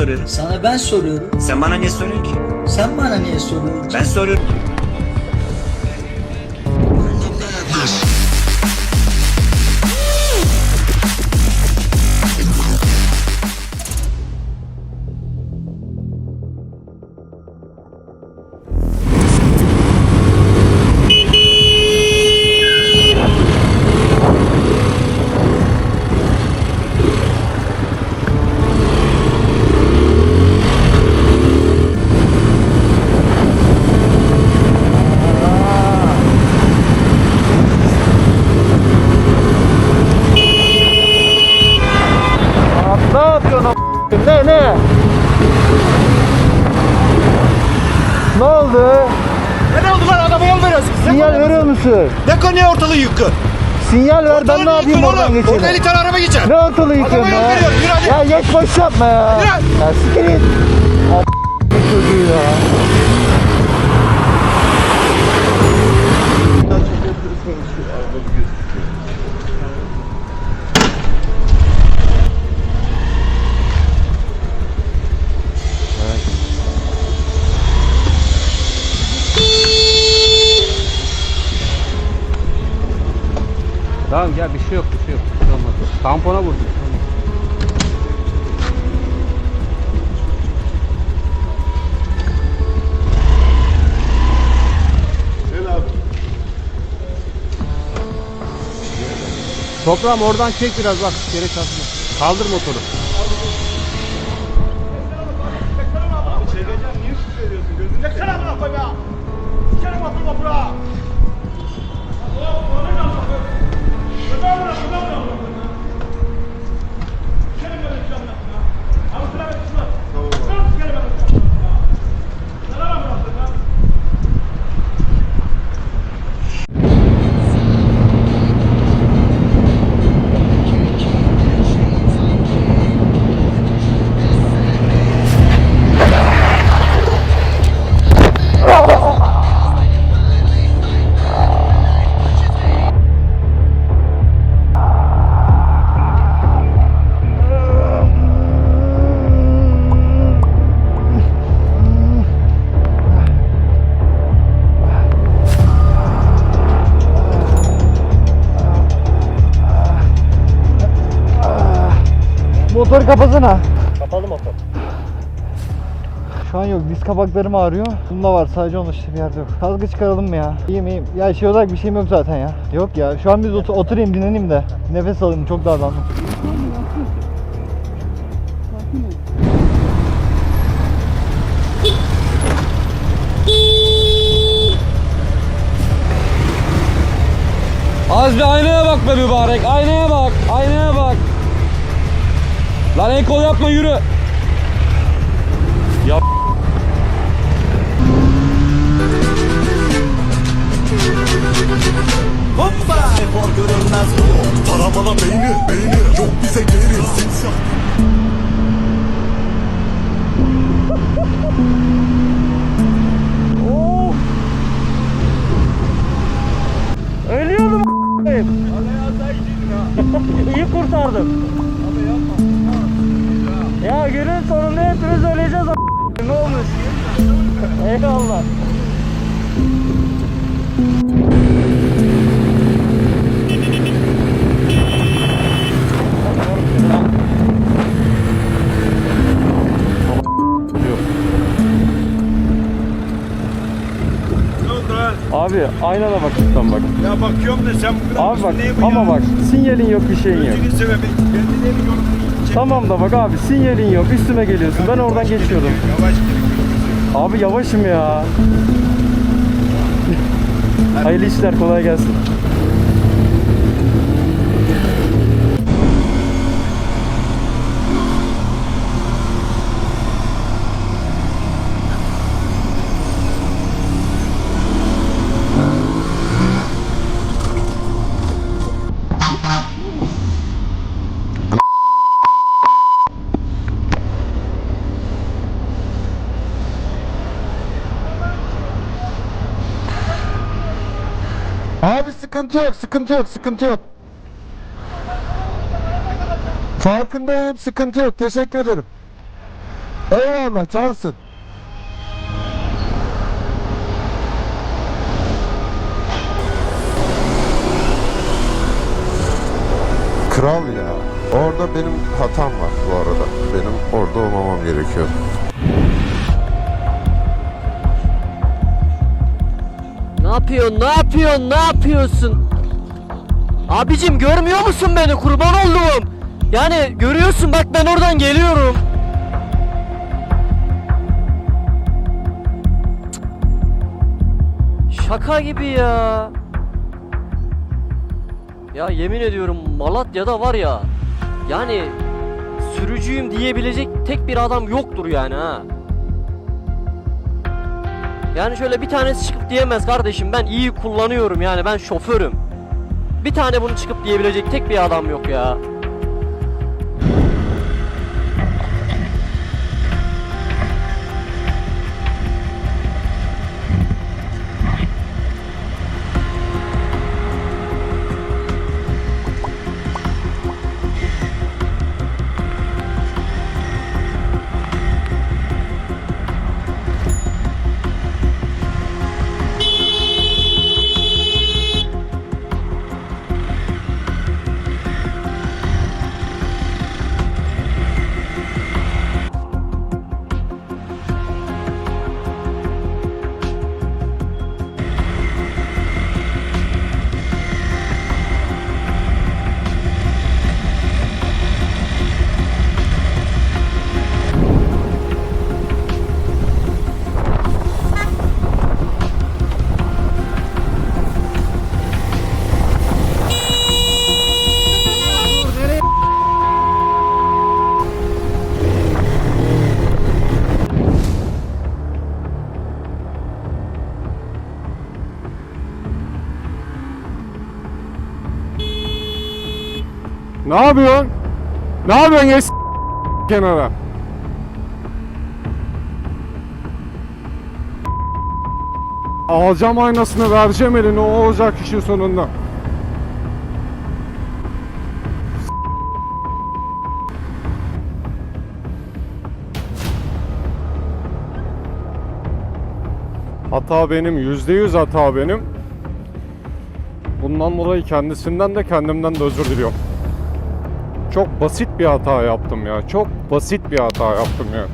soruyorum? Sana ben soruyorum. Sen bana niye soruyorsun ki? Sen bana niye soruyorsun? Ben soruyorum. Ne oldu? Ne oldu lan adama yol veriyorsun? Sinyal veriyor musun? Ne konuya ortalığı yıkı? Sinyal ver ben ne yapayım yıkın oradan oğlum. Orada 50 geçelim. tane araba geçer. Ne ortalığı yıkıyorsun ya? veriyorum, yürü hadi. Ya geç boş yapma ya. Yürü. Ya siktir git. A**, çocuğu ya. Tamam gel bir şey yok bir şey yok. Bir şey olmaz. Tampona vurdum. Toprağım oradan çek biraz bak geri kalsın. Kaldır motoru. Çeksene amına koyma ya. Sikerim oturma bura. não, não, não. Motoru kapasana. Kapalı motor. Şu an yok. Diz kapaklarım ağrıyor. Bunda var. Sadece onun işte bir yerde yok. Kaskı çıkaralım mı ya? İyiyim iyiyim. Ya şey olarak bir şeyim yok zaten ya. Yok ya. Şu an biz otur- oturayım dinleneyim de. Nefes alayım. Çok darlandım. Az bir aynaya bak be mübarek. Aynaya bak. Aynaya. Lan el kol yapma yürü. Ya Var görünmez bu. Taramalı beyni beyni. Yok bize geri. Ses yap. Ölüyordum İyi kurtardım. Eyvallah. Abi aynana bak lütfen bak. Ya bakıyorum da sen bu kadar Abi bak neye ama bak sinyalin yok bir şeyin yok. Gözünü seveyim. Kendileri yorum. Tamam da bak abi sinyalin yok üstüme geliyorsun ben oradan geçiyordum. Yavaş gidiyor. Abi yavaşım ya. Hayırlı işler kolay gelsin. Abi sıkıntı yok, sıkıntı yok, sıkıntı yok. Farkındayım, sıkıntı yok. Teşekkür ederim. Eyvallah cansın. Kral ya. Orada benim hatam var bu arada. Benim orada olmamam gerekiyor. Ne yapıyorsun? Ne yapıyorsun? Ne yapıyorsun? Abicim görmüyor musun beni? Kurban oldum. Yani görüyorsun bak ben oradan geliyorum. Şaka gibi ya. Ya yemin ediyorum Malatya'da var ya. Yani sürücüyüm diyebilecek tek bir adam yoktur yani ha. Yani şöyle bir tanesi çıkıp diyemez kardeşim ben iyi kullanıyorum yani ben şoförüm. Bir tane bunu çıkıp diyebilecek tek bir adam yok ya. Ne yapıyorsun? Ne yapıyorsun geç kenara? Alacağım aynasını vereceğim eline o olacak işin sonunda. Hata benim, yüzde yüz hata benim. Bundan dolayı kendisinden de kendimden de özür diliyorum. Çok basit bir hata yaptım ya. Çok basit bir hata yaptım ya.